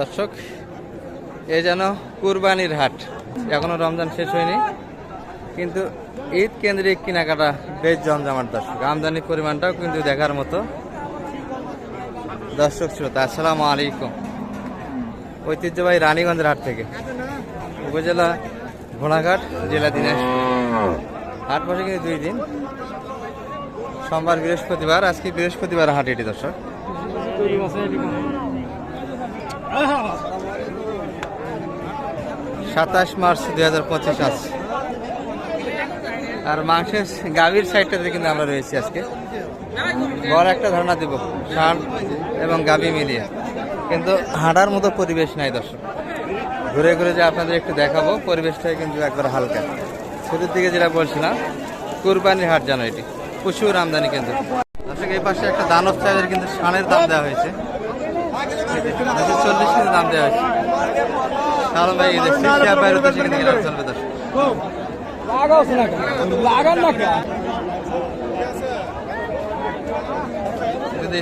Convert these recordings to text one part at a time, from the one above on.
দর্শক, এ যেন কুরবানির হাট। এখনও রমজান শেষ হয়নি, কিন্তু ঈদ কেন্দ্রিক কেনাকাটা বেশ জমজমাট দর্শক। আমদানির পরিমাণটাও কিন্তু দেখার মতো। দর্শক, শ্রোতা, আসসালামু আলাইকুম। ঐতিহ্যবাহী রানীগঞ্জের হাট থেকে। উপজেলা ঘোড়াঘাট, জেলা দিনাজপুর। হাট বসে কিন্তু দুই দিন। সোমবার বৃহস্পতিবার, আজকে বৃহস্পতিবার হাট এটি দর্শক। সাতাশ মার্চ দুই হাজার পঁচিশ আজ। আর মাংসের গাভীর সাইডটাতে কিন্তু আমরা রয়েছি আজকে। বড় একটা ধারণা দেব, ষাঁড় এবং গাভী মিলিয়ে। কিন্তু হাঁটার মতো পরিবেশ নাই দর্শক। ঘুরে ঘুরে যে আপনাদের একটু দেখাবো পরিবেশটাই কিন্তু একবার হালকা। শুরুর দিকে যেটা বলছিলাম, কুরবানির হাট জানো এটি। প্রচুর আমদানি কিন্তু। দর্শক, এই পাশে একটা দানব চাইলের কিন্তু ষাঁড়ের দাম দেওয়া হয়েছে। দুশো চল্লিশ কিন্তু দাম দেওয়া হয়েছে। শালম ভাই এদের শিক্ষা বাইরে তো সেখানে কেনা চলবে দর্শক।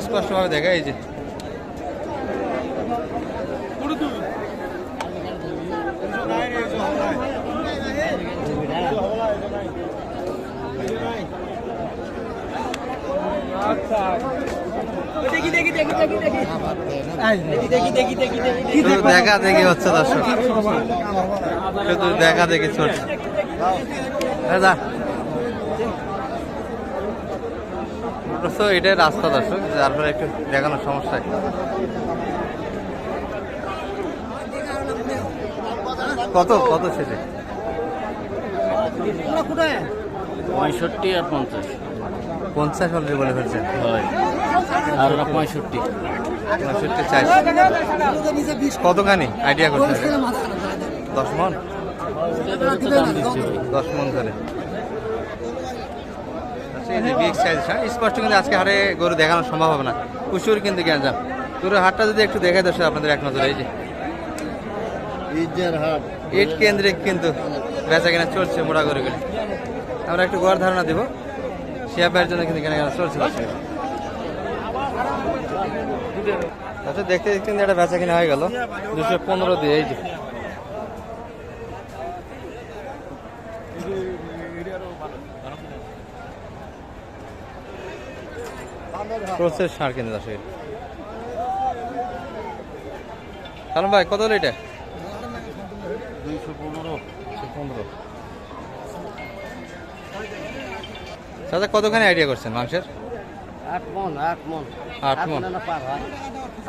স্পষ্টভাবে দেখা এই যে। দেখা দেখি হচ্ছে দর্শক। শুধু দেখা দেখি চলছে দাদা তো এটাই রাস্তা দর্শক যার ফলে একটু দেখানোর সমস্যা কত কত শেষে? পঁয়ষট্টি আর পঞ্চাশ। পঞ্চাশ অলরেডি বলে ফেলছে হয়। আর পঁয়ষট্টি। পঁয়ষট্টি চাই কতখানি? আইডিয়া করছে দশ মন? দশ মন ধরে। আচ্ছা, এই যে বিগ সাইজ হ্যাঁ? স্পষ্ট কিন্তু আজকে হাটে গরু দেখানো সম্ভব হবে না। প্রচুর কিন্তু গ্যাঞ্জাম গরুর হাটটা যদি একটু দেখে দর্শক আপনাদের এক নজরে এই যে। ইট কেন্দ্রিক কিন্তু বেচা কেনা চলছে মোড়া করে আমরা একটু গড় ধারণা দিব। শিয়াবের জন্য কিন্তু কেনা কেনা চলছে। আচ্ছা দেখতে দেখতে কিন্তু একটা বেচা কিনা হয়ে গেল। দুশো পনেরো দিয়ে, এই যে। ক্রোসের সার কারণ ভাই, কত হলো এটা? দাদা কতখানি আইডিয়া করছেন মাংসের? আট মন আট মন। আট মণ। না পার হয়।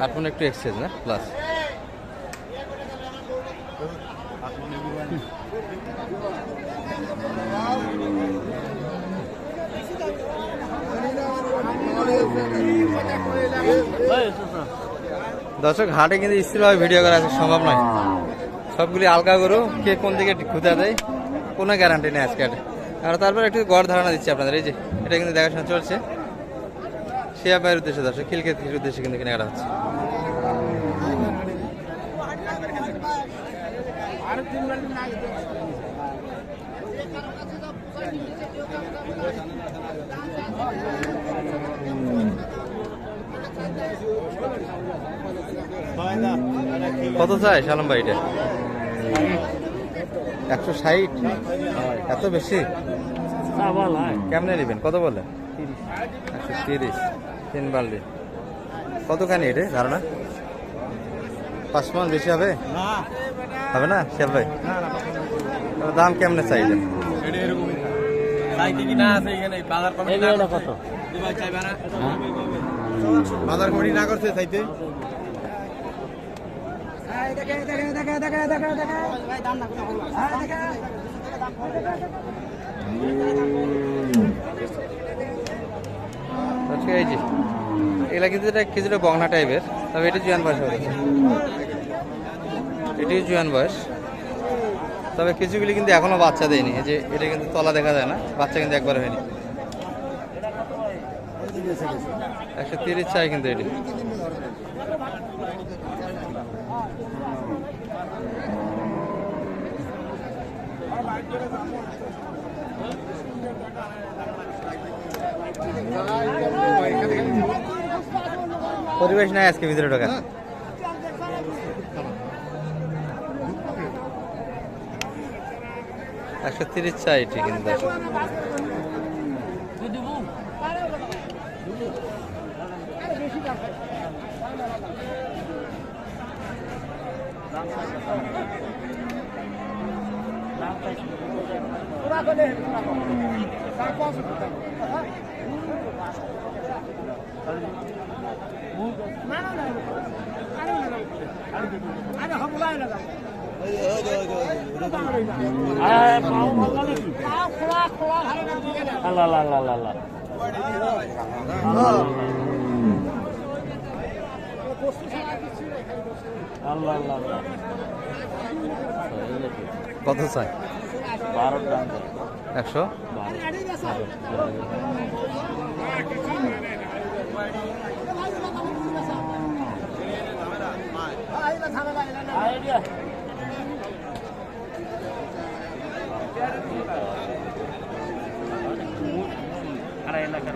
আট মনে একটু এক্সেস না? প্লাস দর্শক হাটে কিন্তু স্থিরভাবে ভিডিও করা আছে সম্ভব নয়। সবগুলি আলগা করো কে কোন দিকে খুঁজা দেয় কোনো গ্যারান্টি নেই আজকে আর তারপর একটু গড় ধারণা দিচ্ছি আপনাদের এই যে এটা কিন্তু দেখাশোনা চলছে। শিয়া ভাইয়ের উদ্দেশ্যে দর্শক খিলক্ষেত্রের উদ্দেশ্যে কিন্তু কেনাকাটা হচ্ছে। কত চাই শালম ভাই এটা? একশো ষাট। এত বেশি? কেমনে নেবেন? কত বললেন একশো তিরিশ। তিন বাল্টি কতখানি এটা ধারণা? পাঁচ মন বেশি হবে? হবে না শেফ ভাই? দাম কেমনে চাই এটা এগুলো কত? বাজার কমিটি না করছে চাইতে। আজকে এগুলা কিন্তু এটা কিছুটা বগনা টাইপের তবে এটি জুয়ান বয়স হবে। এটি জুয়ান বয়স। তবে কিছুগুলি কিন্তু এখনও বাচ্চা দেয়নি। যে এটা কিন্তু তলা দেখা যায় না, বাচ্চা কিন্তু একবার হয়নি। একশো তিরিশ চাই কিন্তু এটি। পরিবেশ নাই আজকে ভিতরে ঢোকা একশো তিরিশ চাই কিন্তু আছে আল্লাহ আল্লাহ আল্লাহ আল্লাহ কত চাই দাম একশো আর এলাকার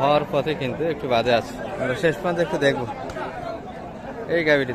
হওয়ার পথে কিন্তু একটু বাদে আছে। আমরা শেষ পর্যন্ত একটু দেখব। এই গাড়িটি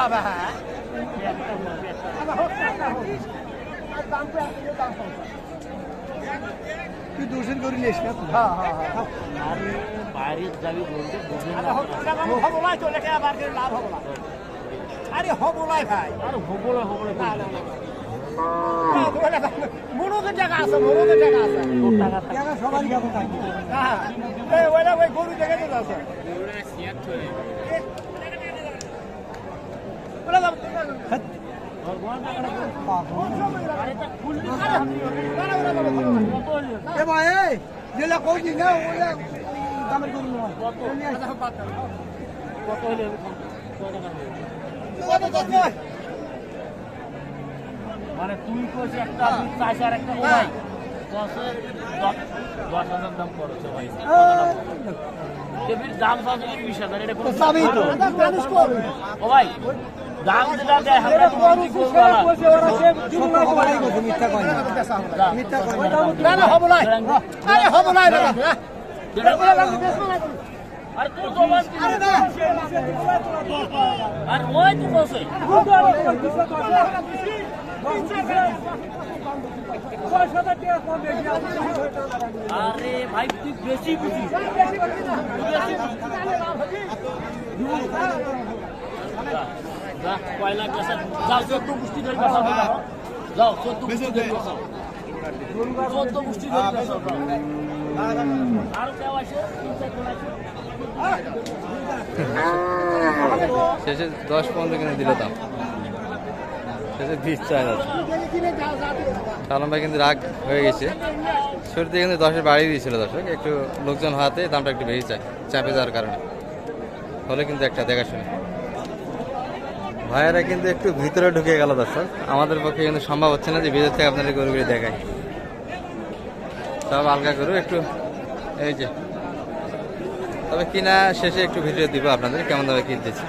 দর্শক তুই দোষের করে নিস না আরে বাইরে যাবি বলতে বুঝে না আরে হবলাই ভাই। আর হবলে হবলে জায়গা আছে মনোকের জায়গা আছে। টাকা সবারই খাব থাকি হ্যাঁ ওই গরু জায়গা দিতে আছে ওরা দাম এ ভাই এই যেটা কইছি না দামের গরু কত হলে কত টাকা মানে তুই কইছিস একটা তুই আর একটা ওই দশ- হাজার দাম পড়েছে ভাই। দাম কি বিশ হাজার এটা কোনো ও ভাই দাম যেটা দেয় আমরা তো বলছি গরুওয়ালা। সত্য খবরই কইছে মিথ্যা কয় না মিথ্যা কয় না না না আরে হবলাই দাদা আর তোর জবান কি? আর ওই তো বসে আরে ভাই তুই বেশি তুই বেশি বুঝিস। কয়লা। যাও চোদ্দ ধরে যাও। চোদ্দ ধরে চোদ্দ ধরে আরও কেউ আছে? আছে? শেষে দশ পনেরো কিনে দিলে দাম শেষে বিশ আছে সালম ভাই কিন্তু রাগ হয়ে গেছে। শুরুতে কিন্তু দশের বাড়িয়ে দিয়েছিল দর্শক। একটু লোকজন হওয়াতে দামটা একটু বেশি চায় চাপে যাওয়ার কারণে। হলে কিন্তু একটা দেখাশুনে। ভাইয়ারা কিন্তু একটু ভিতরে ঢুকে গেল দর্শক। আমাদের পক্ষে কিন্তু সম্ভব হচ্ছে না যে ভিতর থেকে আপনাদের গরুগুলি দেখায় সব আলগা গরু, একটু এই যে। তবে কিনা শেষে একটু ভিডিও দিব আপনাদের কেমন ভাবে কিনতেছি।